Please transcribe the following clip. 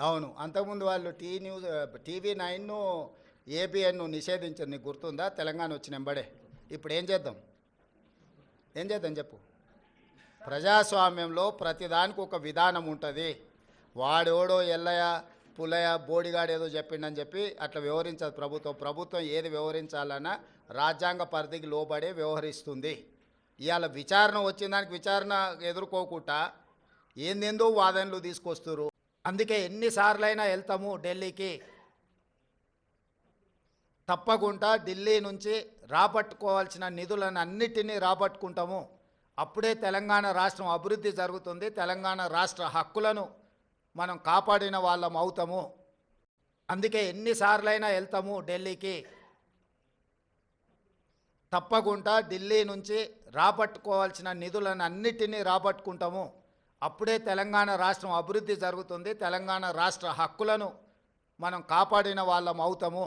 అవును. అంతకుముందు వాళ్ళు టీ న్యూస్ టీవీ నైన్ను ఏబిఎన్ను నిషేధించారు. నీకు గుర్తుందా? తెలంగాణ వచ్చిన ఎంబడే ఇప్పుడు ఏం చేద్దాం? ఏం చేద్దాం చెప్పు? ప్రజాస్వామ్యంలో ప్రతిదానికి ఒక విధానం ఉంటుంది. వాడోడో ఎల్లయ్య పులయ బోడిగాడు ఏదో చెప్పిండని చెప్పి అట్లా వ్యవహరించదు ప్రభుత్వం. ప్రభుత్వం ఏది వ్యవహరించాలన్నా రాజ్యాంగ పరిధికి లోబడే వ్యవహరిస్తుంది. ఇవాళ విచారణ వచ్చిన దానికి విచారణ ఎదుర్కోకుండా ఏందేందో వాదనలు తీసుకొస్తారు అందుకే ఎన్నిసార్లైనా వెళ్తాము ఢిల్లీకి. తప్పకుండా ఢిల్లీ నుంచి రాబట్టుకోవాల్సిన నిధులను అన్నిటినీ రాబట్టుకుంటాము. అప్పుడే తెలంగాణ రాష్ట్రం అభివృద్ధి జరుగుతుంది. తెలంగాణ రాష్ట్ర హక్కులను మనం కాపాడిన వాళ్ళం అవుతాము. అందుకే ఎన్నిసార్లైనా వెళ్తాము ఢిల్లీకి. తప్పకుండా ఢిల్లీ నుంచి రాబట్టుకోవాల్సిన నిధులను అన్నిటినీ రాబట్టుకుంటాము. అప్పుడే తెలంగాణ రాష్ట్రం అభివృద్ధి జరుగుతుంది. తెలంగాణ రాష్ట్ర హక్కులను మనం కాపాడిన వాళ్ళం అవుతాము.